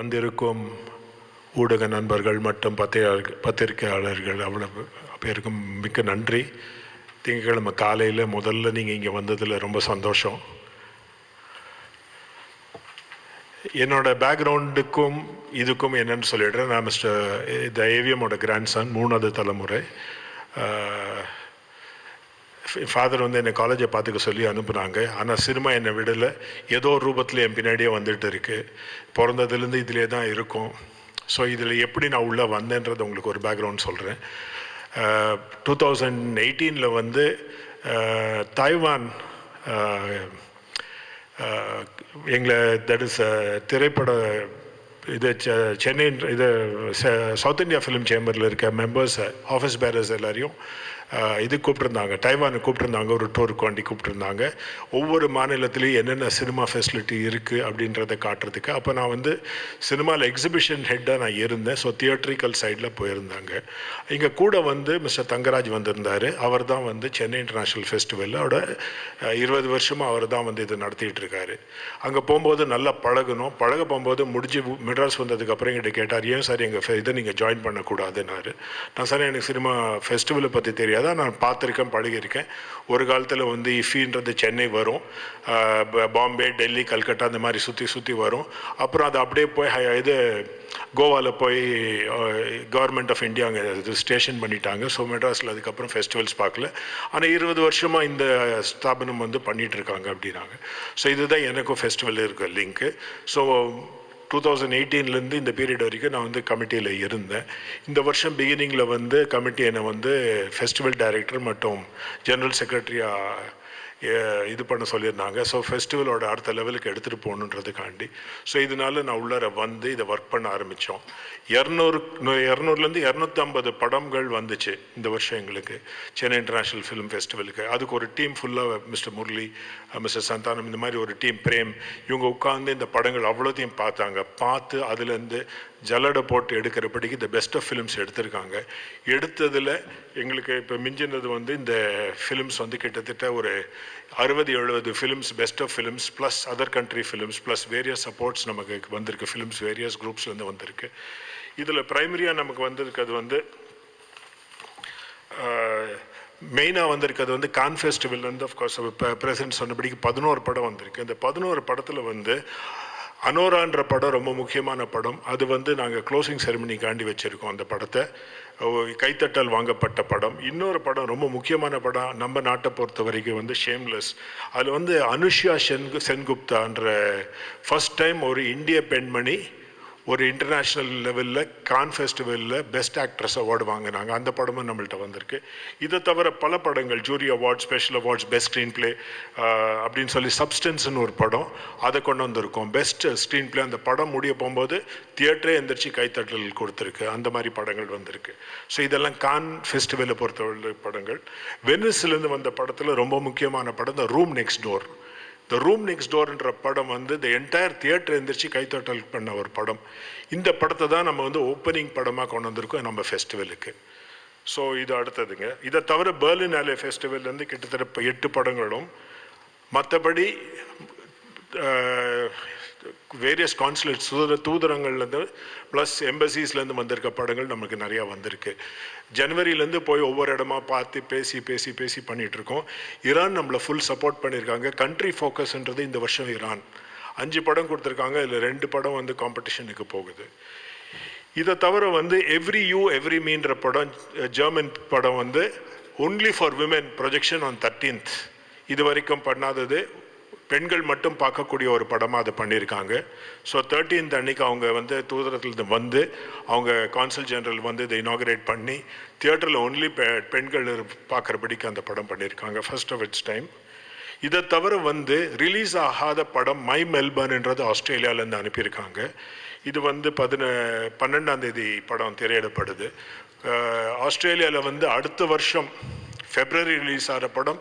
வந்திருக்கும் ஊடக நண்பர்கள் மற்றும் பத்திரிகை பத்திரிகையாளர்கள் அவ்வளவு பேருக்கும் மிக்க நன்றி. திங்கக்கிழமை காலையில் முதல்ல நீங்கள் இங்கே வந்ததில் ரொம்ப சந்தோஷம். என்னோட பேக்ரவுண்டுக்கும் இதுக்கும் என்னன்னு சொல்லிடுறேன். நான் மிஸ்டர் த ஏவிஎம்மோட கிராண்ட் சன் மூணாவது தலைமுறை. ஃபாதர் வந்து என்னை காலேஜை பார்த்துக்க சொல்லி அனுப்புனாங்க. ஆனால் சினிமா என்னை விடலை. ஏதோ ஒரு ரூபத்தில் என் பின்னாடியே வந்துட்டு இருக்கு. பிறந்ததுலேருந்து இதிலே தான் இருக்கும். ஸோ இதில் எப்படி நான் உள்ளே வந்தேன்றது உங்களுக்கு ஒரு பேக்ரவுண்ட் சொல்கிறேன் டூ தௌசண்ட் எயிட்டீனில் வந்து தாய்வான் எங்களை தட் இஸ் திரைப்பட இது செ- சென்னை இது ச- சவுத் இந்தியா ஃபிலிம் சேம்பரில் இருக்க மெம்பர்ஸ் ஆஃபீஸ் பேரர்ஸ் எல்லாரையும் இது கூப்பிட்ருந்தாங்க டைவானை கூப்பிட்ருந்தாங்க ஒரு டூருக்கு வண்டி கூப்பிட்ருந்தாங்க ஒவ்வொரு மாநிலத்திலையும் என்னென்ன சினிமா ஃபெசிலிட்டி இருக்குது அப்படின்றத காட்டுறதுக்கு அப்போ நான் வந்து சினிமாவில் எக்ஸிபிஷன் ஹெட்டாக நான் இருந்தேன். ஸோ தியேட்ரிக்கல் சைடில் போயிருந்தாங்க. இங்கே கூட வந்து மிஸ்டர் தங்கராஜ் வந்திருந்தார். அவர் தான் வந்து சென்னை இன்டர்நேஷ்னல் ஃபெஸ்டிவலோட இருபது வருஷமாக அவர் தான் வந்து இதை நடத்திட்டு இருக்காரு. அங்கே போகும்போது நல்லா பழகணும் பழக போகும்போது முடிஞ்சு மெட்ராஸ் வந்ததுக்கப்புறம் எங்கிட்ட கேட்டார் ஏன் சார் எங்கள் இதை நீங்கள் ஜாயின் பண்ணக்கூடாதுன்னாரு. நான் சார் எனக்கு சினிமா ஃபெஸ்டிவலை பற்றி தெரியாது. நான் பார்த்துருக்கேன் பழகியிருக்கேன். ஒரு காலத்தில் வந்து இஃபின்றது சென்னை வரும். பாம்பே டெல்லி கல்கட்டா அந்த மாதிரி சுற்றி சுற்றி வரும். அப்புறம் அது அப்படியே போய் இது கோவாவில் போய் கவர்மெண்ட் ஆஃப் இந்தியா அங்கே இது ஸ்டேஷன் பண்ணிட்டாங்க. ஸோ மெட்ராஸில் அதுக்கப்புறம் ஃபெஸ்டிவல்ஸ் பார்க்கல. ஆனால் இருபது வருஷமாக இந்த ஸ்தாபனம் வந்து பண்ணிகிட்டு இருக்காங்க அப்படின்னாங்க. ஸோ இதுதான் எனக்கும் ஃபெஸ்டிவல் இருக்க லிங்க்கு ஸோ டூ தௌசண்ட் எயிட்டீன்லேருந்து இந்த பீரியட் வரைக்கும் நான் வந்து கமிட்டியில் இருந்தேன். இந்த வருஷம் பிகினிங்கில் வந்து கமிட்டி என்னை வந்து ஃபெஸ்டிவல் டைரக்டர் மற்றும் ஜெனரல் செக்ரட்டரியாக இது பண்ண சொல்லியிருந்தாங்க. ஸோ ஃபெஸ்டிவலோட அடுத்த லெவலுக்கு எடுத்துகிட்டு போகணுன்றதுக்காண்டி. ஸோ இதனால நான் உள்ளார வந்து இதை ஒர்க் பண்ண ஆரம்பித்தோம் இரநூறு இரநூறுலேருந்து இரநூத்தம்பது படங்கள் வந்துச்சு இந்த வருஷம் எங்களுக்கு. சென்னை இன்டர்நேஷ்னல் ஃபிலிம் ஃபெஸ்டிவலுக்கு அதுக்கு ஒரு டீம் ஃபுல்லாக மிஸ்டர் முரளி மிஸ்டர் சந்தானம் இந்த மாதிரி ஒரு டீம் பிரேம் இவங்க உட்காந்து இந்த படங்கள் அவ்வளோத்தையும் பார்த்தாங்க. பார்த்து அதுலேருந்து ஜல்லடை போட்டு எடுக்கிறபடிக்கு இந்த பெஸ்ட் ஆஃப் ஃபிலிம்ஸ் எடுத்திருக்காங்க. எடுத்ததில் எங்களுக்கு இப்போ மிஞ்சினது வந்து இந்த ஃபிலிம்ஸ் வந்து கிட்டத்தட்ட ஒரு அறுபது எழுபது films best of films plus other country films plus various supports நமக்கு வந்திருக்கு. ஃபிலிம்ஸ் வேரியஸ் குரூப்ஸ்லேருந்து வந்திருக்கு. இதில் ப்ரைமரியாக நமக்கு வந்திருக்கிறது வந்து மெயினாக வந்திருக்கிறது வந்து கான் ஃபெஸ்டிவல்லேருந்து அஃப்கோர்ஸ் இப்போ பிரசிடென்ட் சொன்னபடிக்கு பதினோரு படம் வந்திருக்கு. இந்த பதினோரு படத்தில் வந்து அனோரான்ற படம் ரொம்ப முக்கியமான படம். அது வந்து நாங்கள் க்ளோசிங் செரமனிக்காண்டி வச்சுருக்கோம் அந்த படத்தை. கைத்தட்டல் வாங்கப்பட்ட படம். இன்னொரு படம் ரொம்ப முக்கியமான படம் நம்ம நாட்டை பொறுத்த வரைக்கும் வந்து ஷேம்லெஸ் அதில் வந்து அனுஷ்யா சென் சென்குப்தான்ற ஃபர்ஸ்ட் டைம் ஒரு இந்திய பெண்மணி ஒரு இன்டர்நேஷ்னல் லெவலில் கான் ஃபெஸ்டிவலில் பெஸ்ட் ஆக்ட்ரஸ் அவார்டு வாங்கினாங்க. அந்த படமும் நம்மள்கிட்ட வந்திருக்கு. இதை தவிர பல படங்கள் jury award special awards best screenplay அப்படின்னு சொல்லி சப்ஸ்டன்ஸ்னு ஒரு படம் அதை கொண்டு வந்திருக்கோம். பெஸ்ட் ஸ்க்ரீன் பிளே அந்த படம் முடிய போகும்போது தியேட்டரே எந்திரிச்சு கைத்தட்டல் கொடுத்துருக்கு. அந்த மாதிரி படங்கள் வந்திருக்கு. ஸோ இதெல்லாம் கான் ஃபெஸ்டிவலை பொறுத்தவரை படங்கள். வெனிஸ்லேருந்து வந்த படத்தில் ரொம்ப முக்கியமான படம் the room next door the room next டோர்ன்ற படம் வந்து இந்த என்டையர் தியேட்டர் எந்திரிச்சு கைத்தோட்டல் பண்ண ஒரு படம். இந்த படத்தை தான் நம்ம வந்து ஓப்பனிங் படமாக கொண்டு வந்திருக்கோம். நம்ம ஃபெஸ்டிவலுக்கு ஸோ இது அடுத்ததுங்க. இதை தவிர பேர்லின் ஆலே ஃபெஸ்டிவல்லேருந்து கிட்டத்தட்ட எட்டு படங்களும் மற்றபடி வேரியஸ் கான்சுலேட் தூதர தூதரங்கள்லேருந்து ப்ளஸ் எம்பசிஸ்லேருந்து வந்திருக்க படங்கள் நமக்கு நிறையா வந்திருக்கு. ஜனவரியிலேருந்து போய் ஒவ்வொரு இடமா பார்த்து பேசி பேசி பேசி பண்ணிகிட்ருக்கோம் இருக்கோம் ஈரான் நம்மளை ஃபுல் சப்போர்ட் பண்ணியிருக்காங்க கண்ட்ரி ஃபோக்கஸ்ன்றது இந்த வருஷம் ஈரான் அஞ்சு படம் கொடுத்துருக்காங்க. இதில் ரெண்டு படம் வந்து காம்படிஷனுக்கு போகுது. இதை தவிர வந்து எவ்ரி யூ எவ்ரி மீன்ற படம் ஜெர்மன் படம் வந்து only for women projection on thirteenth இது வரைக்கும் பண்ணாதது. பெண்கள் மட்டும் பார்க்கக்கூடிய ஒரு படமாக அதை பண்ணியிருக்காங்க. ஸோ தேர்ட்டீன்த் அன்னைக்கு அவங்க வந்து தூதரத்துலேருந்து வந்து அவங்க கான்சல் ஜெனரல் வந்து இதை இனாகரேட் பண்ணி தியேட்டரில் ஒன்லி பெ பெண்கள் பார்க்குறபடிக்கு அந்த படம் பண்ணியிருக்காங்க ஃபர்ஸ்ட் ஆஃப் இட்ஸ் டைம் இதை தவிர வந்து ரிலீஸ் ஆகாத படம் மை மெல்பர்ன்ன்றது ஆஸ்திரேலியாவிலேருந்து அனுப்பியிருக்காங்க. இது வந்து பதின பன்னெண்டாம் தேதி படம் திரையிடப்படுது. ஆஸ்திரேலியாவில் வந்து அடுத்த வருஷம் ஃபெப்ரவரி ரிலீஸ் ஆகிற படம்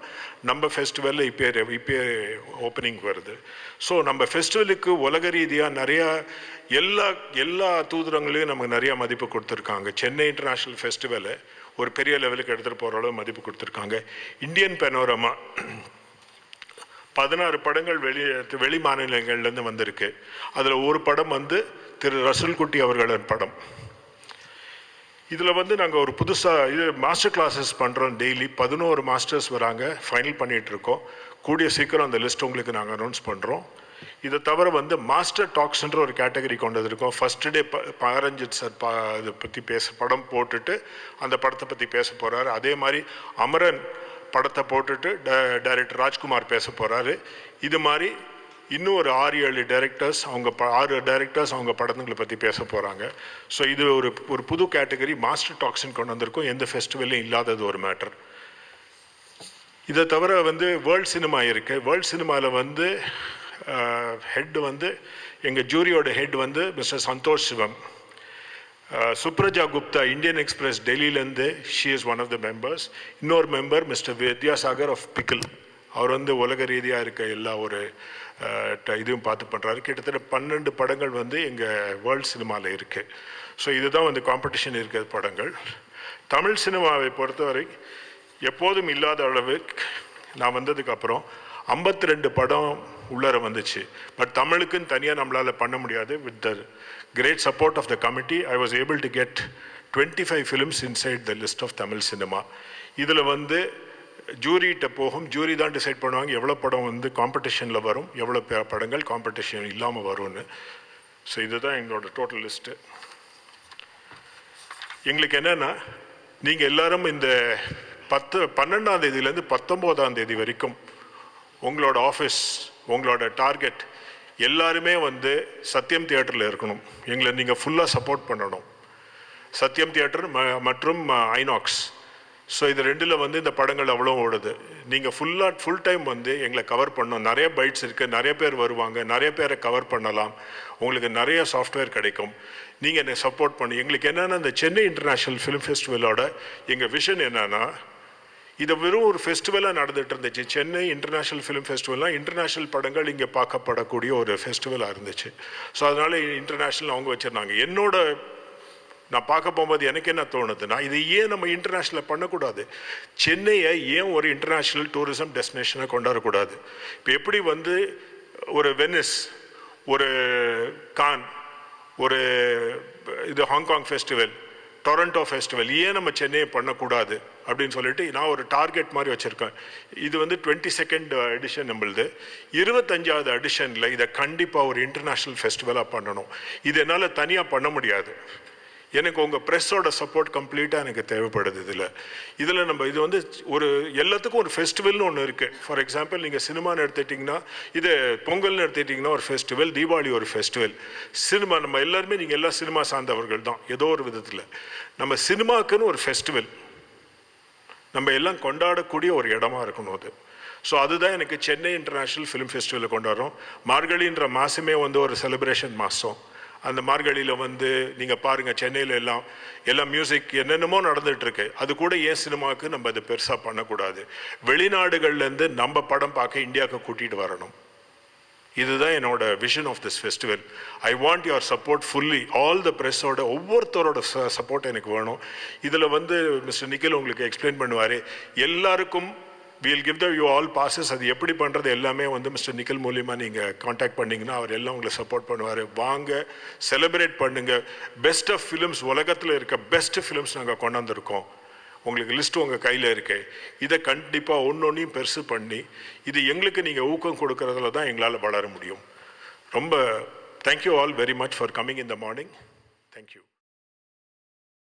நம்ம ஃபெஸ்டிவலில் இப்போ இப்போ ஓப்பனிங் வருது. ஸோ நம்ம ஃபெஸ்டிவலுக்கு உலக ரீதியாக நிறையா எல்லா எல்லா தூதரங்களையும் நமக்கு நிறையா மதிப்பு கொடுத்துருக்காங்க. சென்னை இன்டர்நேஷ்னல் ஃபெஸ்டிவலை ஒரு பெரிய லெவலுக்கு எடுத்துகிட்டு போகிற அளவு மதிப்பு கொடுத்துருக்காங்க. இந்தியன் பெனோரமா பதினாறு படங்கள் வெளி வெளி மாநிலங்கள்லேருந்து வந்திருக்கு. அதில் ஒரு படம் வந்து திரு ரசூல்குட்டி அவர்களின் படம். இதில் வந்து நாங்கள் ஒரு புதுசாக இது மாஸ்டர் கிளாஸஸ் பண்ணுறோம் டெய்லி பதினோரு மாஸ்டர்ஸ் வராங்க ஃபைனல் பண்ணிகிட்டு இருக்கோம். கூடிய சீக்கிரம் அந்த லிஸ்ட் உங்களுக்கு நாங்கள் அனௌன்ஸ் பண்ணுறோம் இதை தவிர வந்து மாஸ்டர் டாக்ஸ்ன்ற ஒரு கேட்டகரி கொண்டு வந்திருக்கோம். ஃபர்ஸ்ட் டே ப பரஞ்சித் சார் பா இதை பற்றி பேச படம் போட்டுட்டு அந்த படத்தை பற்றி பேச போகிறாரு அதே மாதிரி அமரன் படத்தை போட்டுட்டு ட டைரக்டர் ராஜ்குமார் பேச போகிறாரு இது மாதிரி இன்னும் ஒரு ஆறு ஏழு டைரக்டர்ஸ் அவங்க ப ஆறு டைரக்டர்ஸ் அவங்க படத்துங்களை பற்றி பேச போகிறாங்க ஸோ இது ஒரு ஒரு புது கேட்டகரி மாஸ்டர் டாக்ஸின் கொண்டு வந்திருக்கும். எந்த ஃபெஸ்டிவல்லையும் இல்லாதது ஒரு மேட்டர் இதை தவிர வந்து வேர்ல்ட் சினிமா இருக்குது வேர்ல்ட் சினிமாவில் வந்து ஹெட் வந்து எங்கள் ஜூரியோட ஹெட் வந்து mister Santosh Sivam. Supraja Gupta Indian Express டெல்லியிலேருந்து she is one of the members இன்னொரு மெம்பர் மிஸ்டர் வித்யாசாகர் ஆஃப் பிக்கில் அவர் வந்து உலக ரீதியாக இருக்க எல்லா ஒரு ட- இதுவும் பார்த்து பண்ணுறாரு கிட்டத்தட்ட பன்னெண்டு படங்கள் வந்து எங்கள் வேர்ல்ட் சினிமாவில் இருக்குது ஸோ இதுதான் வந்து காம்படிஷன் இருக்கிற படங்கள். தமிழ் சினிமாவை பொறுத்தவரை எப்போதும் இல்லாத அளவுக்கு நான் வந்ததுக்கப்புறம் ஐம்பத்தி ரெண்டு படம் உள்ளர வந்துச்சு. பட் தமிழுக்குன்னு தனியாக நம்மளால் பண்ண முடியாது. With the great support of the committee I was able to get twenty five films inside the list of Tamil cinema இதில் வந்து ஜூரிகிட்ட போகும் ஜூரி தான் டிசைட் பண்ணுவாங்க எவ்வளோ படம் வந்து காம்படிஷனில் வரும் எவ்வளோ படங்கள் காம்படிஷன் இல்லாமல் வரும்னு. ஸோ இதுதான் எங்களோட டோட்டல் லிஸ்ட்டு எங்களுக்கு என்னென்னா நீங்கள் எல்லாரும் இந்த பத்து பன்னெண்டாம் தேதியிலேருந்து பத்தொம்போதாம் தேதி வரைக்கும் உங்களோட ஆஃபீஸ் உங்களோட டார்கெட் எல்லாருமே வந்து சத்யம் தியேட்டரில் இருக்கணும். எங்களை நீங்கள் ஃபுல்லாக சப்போர்ட் பண்ணணும். சத்யம் தியேட்டர் ம- மற்றும் ஐநாக்ஸ் ஸோ இது ரெண்டில் வந்து இந்த படங்கள் அவ்வளோ ஓடுது. நீங்கள் ஃபுல்லாக ஃபுல் டைம் வந்து எங்களை கவர் பண்ணோம் நிறைய பைட்ஸ் இருக்குது நிறைய பேர் வருவாங்க. நிறைய பேரை கவர் பண்ணலாம். உங்களுக்கு நிறைய சாஃப்ட்வேர் கிடைக்கும். நீங்கள் என்னை சப்போர்ட் பண்ணி எங்களுக்கு என்னென்னா இந்த சென்னை இன்டர்நேஷ்னல் ஃபிலிம் ஃபெஸ்டிவலோட எங்கள் விஷன் என்னன்னா இது வெறும் ஒரு ஃபெஸ்டிவலாக நடந்துகிட்டு இருந்துச்சு. சென்னை இன்டர்நேஷ்னல் ஃபிலிம் ஃபெஸ்டிவல்லாம் இன்டர்நேஷ்னல் படங்கள் இங்கே பார்க்கப்படக்கூடிய ஒரு ஃபெஸ்டிவலாக இருந்துச்சு. ஸோ அதனால இன்டர்நேஷ்னல் அவங்க வச்சுருந்தாங்க. என்னோட நான் பார்க்க போகும்போது எனக்கு என்ன தோணுதுன்னா இது ஏன் நம்ம இன்டர்நேஷ்னலில் பண்ணக்கூடாது? சென்னையை ஏன் ஒரு இன்டர்நேஷ்னல் டூரிசம் டெஸ்டினேஷனாக கொண்டாடக்கூடாது? இப்போ எப்படி வந்து ஒரு வெனிஸ் ஒரு கான் ஒரு இது ஹாங்காங் ஃபெஸ்டிவல் டொரண்டோ ஃபெஸ்டிவல் ஏன் நம்ம சென்னையை பண்ணக்கூடாது? அப்படின்னு சொல்லிட்டு நான் ஒரு டார்கெட் மாதிரி வச்சுருக்கேன். இது வந்து டுவெண்ட்டி செகண்ட் எடிஷன் நம்மளுது. இருபத்தஞ்சாவது எடிஷனில் இதை கண்டிப்பாக ஒரு இன்டர்நேஷ்னல் ஃபெஸ்டிவலாக பண்ணணும். இது என்னால் தனியாக பண்ண முடியாது. எனக்கு உங்கள் ப்ரெஸ்ஸோட சப்போர்ட் கம்ப்ளீட்டாக எனக்கு தேவைப்படுது இதில். இதில் நம்ம இது வந்து ஒரு எல்லாத்துக்கும் ஒரு ஃபெஸ்டிவல்னு ஒன்று இருக்குது ஃபார் எக்ஸாம்பிள் நீங்கள் சினிமான்னு எடுத்துட்டிங்கன்னா இது பொங்கல்னு எடுத்துட்டிங்கன்னா ஒரு ஃபெஸ்டிவல் தீபாவளி ஒரு ஃபெஸ்டிவல் சினிமா நம்ம எல்லாருமே நீங்கள் எல்லா சினிமா சார்ந்தவர்கள் தான் ஏதோ ஒரு விதத்தில். நம்ம சினிமாக்குன்னு ஒரு ஃபெஸ்டிவல் நம்ம எல்லாம் கொண்டாடக்கூடிய ஒரு இடமா இருக்கணும் அது. ஸோ அதுதான் எனக்கு சென்னை இன்டர்நேஷ்னல் ஃபிலிம் ஃபெஸ்டிவலில் கொண்டாடுறோம். மார்கழின்ற மாதமே வந்து ஒரு செலிப்ரேஷன் மாதம் அந்த மார்கழியில் வந்து நீங்கள் பாருங்கள் சென்னையில் எல்லாம் எல்லாம் மியூசிக் என்னென்னமோ நடந்துகிட்ருக்கு அது கூட ஏன் சினிமாவுக்கு நம்ம அதை பெருசாக பண்ணக்கூடாது. வெளிநாடுகள்லேருந்து நம்ம படம் பார்க்க இந்தியாவுக்கு கூட்டிகிட்டு வரணும். இதுதான் என்னோட vision of this festival I want your support fully all the ப்ரெஸ்ஸோட ஒவ்வொருத்தரோட சப்போர்ட் எனக்கு வேணும். இதில் வந்து மிஸ்டர் நிக்கில் உங்களுக்கு எக்ஸ்பிளைன் பண்ணுவார். எல்லாருக்கும் we'll give the you all passes அது எப்படி பண்ணுறது எல்லாமே வந்து மிஸ்டர் நிக்கில் மூலியமாக நீங்கள் காண்டாக்ட் பண்ணிங்கன்னா அவர் எல்லாம் உங்களை சப்போர்ட் பண்ணுவார். வாங்க செலிப்ரேட் பண்ணுங்கள் பெஸ்ட் ஆஃப் ஃபிலிம்ஸ் உலகத்தில் இருக்க பெஸ்ட் ஃபிலிம்ஸ் நாங்கள் கொண்டாந்துருக்கோம். உங்களுக்கு லிஸ்ட்டு உங்கள் கையில் இருக்கு. இதை கண்டிப்பாக ஒன்றொன்றையும் பெருசு பண்ணி இது எங்களுக்கு நீங்கள் ஊக்கம் கொடுக்கறதுல தான் எங்களால் வளர முடியும். ரொம்ப thank you all very much for coming in the morning thank you